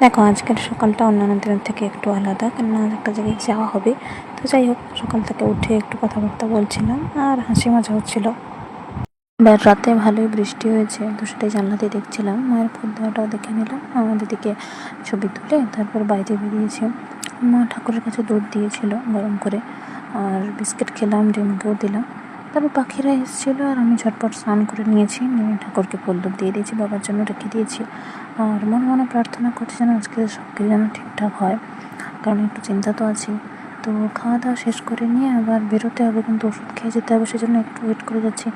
দেখো, আজকের সকালটা অন্যান্য দিনের থেকে একটু আলাদা, কেননা একটা জায়গায় যাওয়া হবে। তো যাই হোক, সকাল থেকে উঠে একটু কথাবার্তা বলছিলাম, আর হাসি মজা হচ্ছিল। এবার রাতে ভালোই বৃষ্টি হয়েছে, তো সেটাই জানলা দিয়ে দেখছিলাম। মায়ের দেওয়াটাও দেখে নিলাম আমাদের দিকে ছবি তুলে তারপর বাইরে বেরিয়েছে। মা ঠাকুরের কাছে দুধ দিয়েছিল গরম করে, আর বিস্কিট খেলাম, ডিমকেও দিলাম। তারপর পাখিরা এসেছিল আর আমি ঝটপট স্নান করে নিয়েছি। নিয়ে ঠাকুরকে ফুল দুধ দিয়ে দিয়েছি, বাবার জন্য রেখে দিয়েছি। আর মনে মনে প্রার্থনা করছি যেন আজকে সব কিছু যেন ঠিকঠাক হয়। কারণ একটু চিন্তা তো আছি তো খাওয়া দাওয়া শেষ করে নিয়ে আবার বেরোতে হবে, কিন্তু ওষুধ খেয়ে যেতে হবে, সেজন্য একটু ওয়েট করে যাচ্ছি।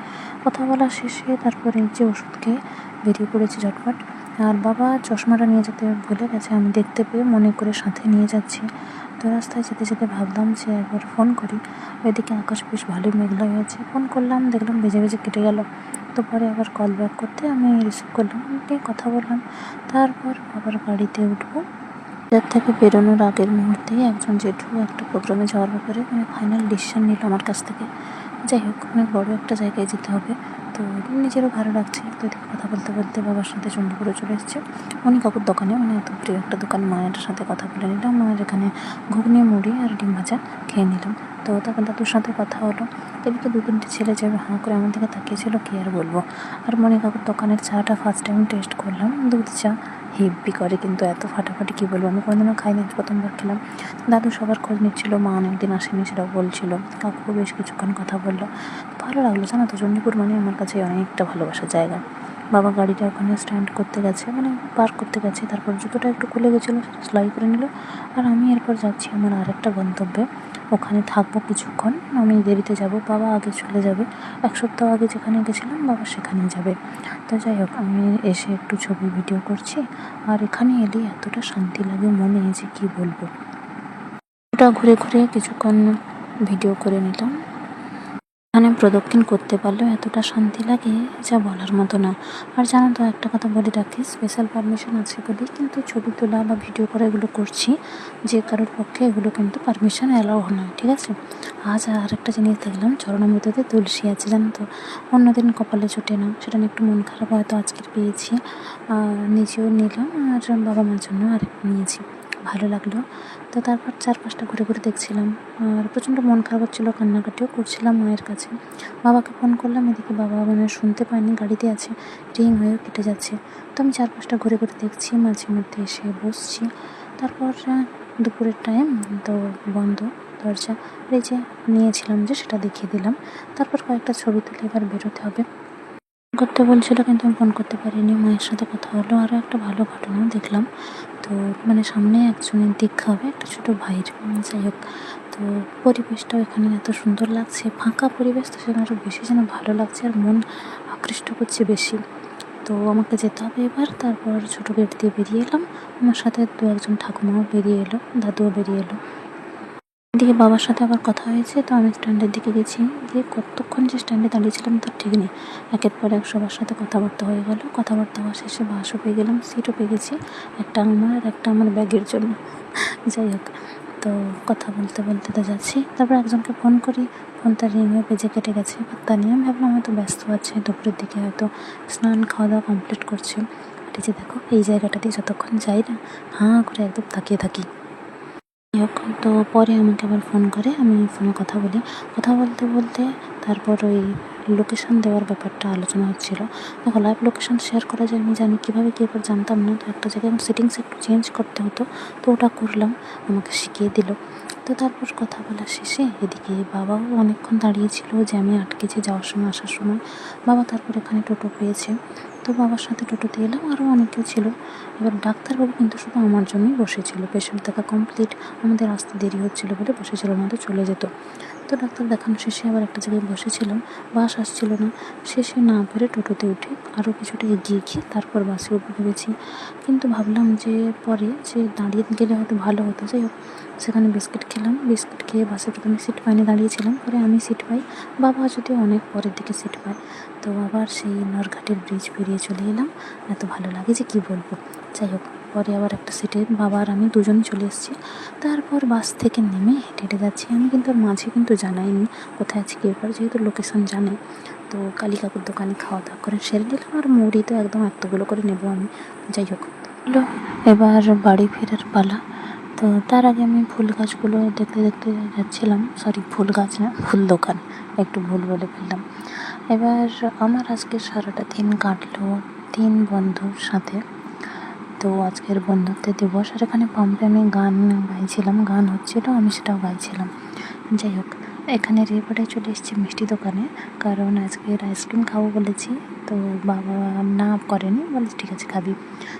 কথা বলা শেষে তারপরে যে ওষুধ খেয়ে বেরিয়ে পড়েছি ঝটপট। আর বাবা চশমাটা নিয়ে যেতে ভুলে গেছে, আমি দেখতে পেয়ে মনে করে সাথে নিয়ে যাচ্ছি। তো রাস্তায় যেতে যেতে ভাবলাম যে একবার ফোন করি। ওইদিকে আকাশ বেশ ভালোই মেঘলা হয়ে আছে ফোন করলাম, দেখলাম বেজে বেজে কেটে গেল। তো পরে আবার কল ব্যাক করতে আমি রিসিভ করলাম দিয়ে কথা বললাম। তারপর আবার গাড়িতে উঠবো। যার থেকে বেরোনোর আগের মুহূর্তেই একজন জেঠু একটা প্রোগ্রামে যাওয়ার ব্যাপারে মানে ফাইনাল ডিসিশন নিল আমার কাছ থেকে। যাই হোক অনেক বড় একটা জায়গায় যেতে হবে। তো নিজেরও ভালো লাগছে। তো এদিকে কথা বলতে বলতে বাবার সাথে চণ্ডীপুরে চলে এসেছে। উনি কাকুর দোকানে মানে এত প্রিয় একটা দোকান, মায়ের সাথে কথা বলে নিলাম। মায়ের এখানে ঘুগনি, মুড়ি আর ডিম ভাজা খেয়ে নিলাম। তো তখন দাদুর সাথে কথা হলো। এদিকে দু তিনটে ছেলে যাবে, হাঁ করে আমার দিকে তাকিয়েছিল কী আর বলব? আর মনে কাকুর দোকানের চাটা ফার্স্ট টাইম টেস্ট করলাম। দুধ, চা হেব্বি করে, কিন্তু এত ফাটাফাটি কী বলব? আমি কোনোদিনও খাইনি, প্রথমবার খেলাম। দাদু সবার খোঁজ নিচ্ছিল, মা অনেকদিন আসেনি সেটাও বলছিল। কাকু বেশ কিছুক্ষণ কথা বলল, ভালো লাগল জানো তো চণ্ডীপুর মানে আমার কাছে অনেকটা ভালোবাসার জায়গা। বাবা গাড়িটা ওখানে স্ট্যান্ড করতে গেছে মানে পার্ক করতে গেছে, তারপর জুতোটা একটু খুলে গেছিল, সেটা সেলাই করে নিল, আর আমি এরপর যাচ্ছি আমার আরেকটা গন্তব্যে। ওখানে থাকব কিছুক্ষণ। আমি দেরিতে যাব, বাবা আগে চলে যাবে। এক সপ্তাহ আগে যেখানে গেছিলাম, বাবা সেখানেই যাবে। তো যাই হোক, আমি এসে একটু ছবি ভিডিও করছি। আর এখানে এলে এতটা শান্তি লাগে মনে যে কী বলব। ওটা ঘুরে ঘুরে কিছুক্ষণ ভিডিও করে নিলাম। এখানে প্রদক্ষিণ করতে পারলেও এতটা শান্তি লাগে যা বলার মতো না। আর জানো তো, একটা কথা বলে রাখি স্পেশাল পারমিশন আছে বলেই কিন্তু ছবি তোলা বা ভিডিও করা এগুলো করছি। যে কারোর পক্ষে এগুলো কিন্তু পারমিশন অ্যালাউ নয়, ঠিক আছে? আজ আর একটা জিনিস দেখলাম, চরণামৃততে তুলসী আছে, জানো তো? অন্যদিন কপালে চটে না, সেটা নিয়ে একটু মন খারাপ হয়তো আজকের পেয়েছি। নিজেও নিলাম, আর বাবা মার জন্য আর নিয়েছি। ভালো লাগল। তো তারপর চারপাশটা ঘুরে ঘুরে দেখছিলাম। আর প্রচণ্ড মন খারাপ হচ্ছিল, কান্নাকাটিও করছিলাম মায়ের কাছে। বাবাকে ফোন করলাম, এদিকে বাবা মানে শুনতে পায়নি, গাড়িতে আছে রিং হয়েও কেটে যাচ্ছে। তো আমি চারপাশটা ঘুরে ঘুরে দেখছি, মাঝে মধ্যে এসে বসছি। তারপর দুপুরের টাইম তো বন্ধ, দরজা এই যে নিয়েছিলাম যে সেটা দেখিয়ে দিলাম। তারপর কয়েকটা ছবি তুলে এবার বেরোতে হবে। করতে বলছিল, কিন্তু আমি ফোন করতে পারিনি, মায়ের সাথে কথা হলো আরও একটা ভালো ঘটনাও দেখলাম। তো মানে সামনে একজনের দীক্ষা হবে, একটা ছোটো ভাইয়ের। যাই হোক, তো পরিবেশটাও এখানে এত সুন্দর লাগছে, ফাঁকা পরিবেশ তো সেখানে আরও বেশি যেন ভালো লাগছে আর মন আকৃষ্ট করছে বেশি। তো আমাকে যেতে হবে এবার, তারপর ছোটো গেট দিয়ে বেরিয়ে এলাম। আমার সাথে দু একজন ঠাকুমাও বেরিয়ে এলো, দাদুও বেরিয়ে এলো। এদিকে বাবার সাথে আবার কথা হয়েছে, তো আমি স্ট্যান্ডের দিকে গেছি। দিয়ে কতক্ষণ যে স্ট্যান্ডে দাঁড়িয়েছিলাম তার ঠিক নেই। একের পর এক সবার সাথে কথাবার্তা হয়ে গেল। কথাবার্তা হওয়া শেষে বাসও পেয়ে গেলাম সিটও পেয়ে গেছি। একটা আমার আর একটা আমার ব্যাগের জন্য। যাই হোক, তো কথা বলতে বলতে তো যাচ্ছি। তারপর একজনকে ফোন করি। ফোনটা রিং হয়ে বেজে কেটে গেছে। তা নিয়ে আমি ভাবলাম হয়তো ব্যস্ত আছে, দুপুরের দিকে হয়তো স্নান খাওয়া দাওয়া কমপ্লিট করছে। এই যে দেখো, এই জায়গাটাতে যতক্ষণ যাই না, হাঁ করে একদম তাকিয়ে থাকি। হোক তো পরে আমাকে আবার ফোন করে, আমি ফোনে কথা বলি। কথা বলতে বলতে তারপর ওই লোকেশান দেওয়ার ব্যাপারটা আলোচনা হচ্ছিল। দেখো লাইভ লোকেশান শেয়ার করা যায়, আমি জানি কীভাবে কী এবার জানতাম না, তো একটা জায়গায় সেটিংস একটু চেঞ্জ করতে হতো, তো ওটা করলাম, আমাকে শিখিয়ে দিল। তো তারপর কথা বলা শেষে এদিকে বাবাও অনেকক্ষণ দাঁড়িয়েছিল যে আমি আটকেছি যাওয়ার সময়, আসার সময়। বাবা তারপর এখানে টোটো পেয়েছে। তো বাবার সাথে টোটোতে এলাম আরও অনেকেও ছিল। এবার ডাক্তারবাবু কিন্তু শুধু আমার জন্যই বসেছিল। পেশেন্ট থাকা কমপ্লিট আমাদের আসতে দেরি হচ্ছিল বলে বসেছিল তো চলে যেত। তো ডাক্তার দেখানো শেষে আবার একটা জায়গায় বসেছিলাম। বাস আসছিল না। শেষে না পেরে টোটোতে উঠে আরও কিছুটা এগিয়ে গিয়ে তারপর বাসে উঠে ভেবেছি কিন্তু ভাবলাম যে পরে যে দাঁড়িয়ে গেলে হয়তো ভালো হতো। যাই হোক, সেখানে বিস্কিট খেলাম। বিস্কিট খেয়ে বাসে প্রথমে সিট পাইনি, দাঁড়িয়েছিলাম। পরে আমি সিট পাই। বাবা যদি অনেক পরের দিকে সিট পায়, তো আবার সেই নরঘাটের ব্রিজ পেরিয়ে চলে এলাম। এত ভালো লাগে যে কী বলব? যাই হোক পরে আবার একটা সিটে বাবা আর আমি দুজনই চলে এসেছি। তারপর বাস থেকে নেমে হেঁটে হেঁটে যাচ্ছি। আমি কিন্তু আর মাঝে কিন্তু জানাইনি কোথায় আছি ব্যাপার যেহেতু লোকেশন জানে। তো কালী কাকুর দোকানে খাওয়া দাওয়া করে সেরে নিলাম আর মুড়ি তো একদম এতগুলো করে নেব আমি। যাই হোক এবার বাড়ি ফেরার পালা। তো তার আগে আমি ফুল গাছগুলো দেখতে দেখতে যাচ্ছিলাম। সরি ফুল গাছ না, ফুল দোকান। একটু ভুল বলে ফেললাম। এবার আমার আজকে সারাটা দিন কাটলো তিন বন্ধুর সাথে। তো আজকের বন্ধুত্বের দিবস। আর এখানে পাম্পে আমি গান গাইছিলাম, গান হচ্ছিল আমি সেটাও গাইছিলাম। যাই হোক, এখানে রেপারে চলে এসেছি মিষ্টি দোকানে, কারণ আজকের আইসক্রিম খাব বলেছি, তো বাবা না করেনি বলে ঠিক আছে খাবি।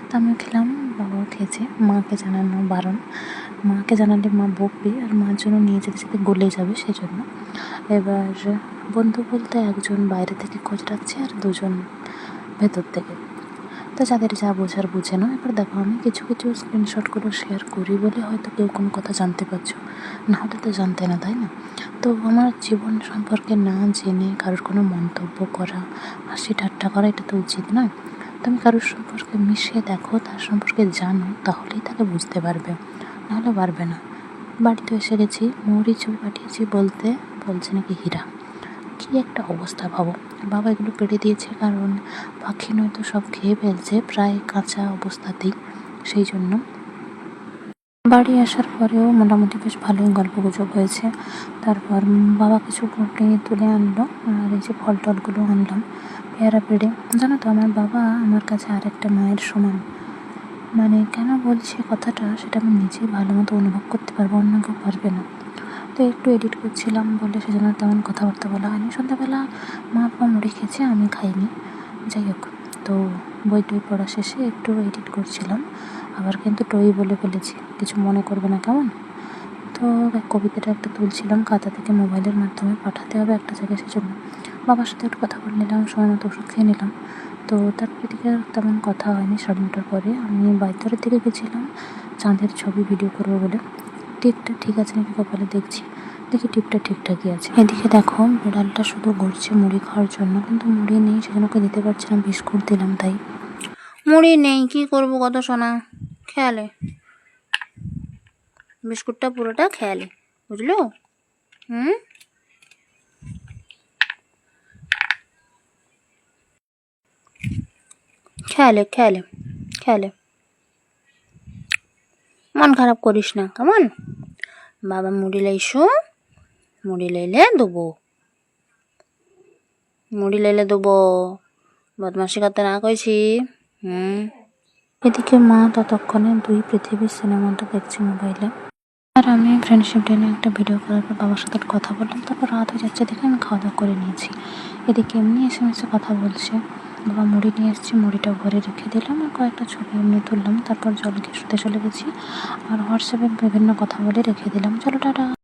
তো আমিও খেলাম, বাবাও খেয়েছে, মাকে জানানো বারণ। মাকে জানালে মা বকবে, আর মার জন্য নিয়ে যেতে যেতে গলে যাবে সেজন্য। এবার বন্ধু বলতে একজন বাইরে থেকে খোঁজ রাখছে, আর দুজন ভেতর থেকে। তো যাদের যা বোঝার বুঝে না, এবার দেখো আমি কিছু কিছু স্ক্রিনশটগুলো শেয়ার করি বলে হয়তো কেউ কোনো কথা জানতে পারছ। নাহলে তো জানতে না, তাই না? তো আমার জীবন সম্পর্কে না জেনে কারোর কোনো মন্তব্য করা, হাসি ঠাট্টা করা, এটা তো উচিত নয়। তুমি কারোর সম্পর্কে মিশিয়ে দেখো, তার সম্পর্কে জানো, তাহলেই তাকে বুঝতে পারবে। নাহলে পারবে না। বাড়িতে এসে গেছি, মৌরি ছবি পাঠিয়েছি বলতে বলছে নাকি হীরা। কী একটা অবস্থা ভাবো। বাবা এগুলো কেটে দিয়েছে কারণ পাখি নয়তো সব খেয়ে ফেলছে প্রায় কাঁচা অবস্থাতেই। সেই জন্য বাড়ি আসার পরেও মোটামুটি বেশ ভালোই গল্প গুজব হয়েছে। তারপর বাবা কিছু ফুটে তুলে আনলো আর এই যে ফল টলগুলো আনলাম পেয়ারা পেড়ে। জানো তো আমার বাবা আমার কাছে আরেকটা মায়ের সমান। মানে কেন বলছে কথাটা সেটা আমি নিজেই ভালো মতো অনুভব করতে পারব, অন্য কেউ পারবে না। তো একটু এডিট করছিলাম বলে সেজন্য তেমন কথাবার্তা বলা হয়নি। সন্ধ্যাবেলা মা মুড়ি খেয়েছে, আমি খাইনি। যাই হোক, তো বই টই পড়া শেষে একটু এডিট করছিলাম। আবার কিন্তু টই বলে ফেলেছি, কিছু মনে করবে না কেমন? তো কবিতাটা একটা তুলছিলাম, খাতা থেকে মোবাইলের মাধ্যমে পাঠাতে হবে একটা জায়গায় সেজন্য। বাবার সাথে একটু কথা বলে নিলাম, সময় মতো ওষুধ খেয়ে নিলাম। তো তারপর দিকে তেমন কথা হয়নি, সাড়ে নটার পরে আমি বাইতরের দিকে গেছিলাম, চাঁদের ছবি ভিডিও করব বলে। টিপটা ঠিক আছে নাকি কপালে দেখছি। দেখি টিপটা ঠিকঠাকই আছে। এদিকে দেখো, বিড়ালটা শুধু ঘুরছে মুড়ি খাওয়ার জন্য, কিন্তু মুড়ি নেই, সেজন্য ওকে দিতে পারছি না, বিস্কুট দিলাম তাই। মুড়ি নেই, কি করব কত সোনা? খেয়ালে। বিস্কুটটা পুরোটা খেয়ালে, বুঝলো? হুম? খেয়ালে খেয়ালে খেয়ালে। মন খারাপ করিস না, কেমন? বাবা মুড়ি লাইছো মুড়ি লাইলে দেবো মুড়ি লাইলে দেবো বদমাসি করতে না কইছি, হুম? এদিকে মা ততক্ষণে দুই পৃথিবীর সিনেমাটা দেখছে মোবাইলে। আর আমি ফ্রেন্ডশিপ ডে নিয়ে একটা ভিডিও করার পর বাবার সাথে কথা বললাম, তারপর রাত হয়ে যাচ্ছে, দেখে আমি খাওয়া দাওয়া করে নিয়েছি। এদিকে এমনি এসে এসে কথা বলছে। বাবা মুড়ি নিয়ে এসেছি, মুড়িটা ঘরে রেখে দিলাম আর কয়েকটা ছবি এমনি তুললাম, তারপর জল শুতে চলে গেছি। আর হোয়াটসঅ্যাপে বিভিন্ন কথা বলে রেখে দিলাম। চলো, টাটা।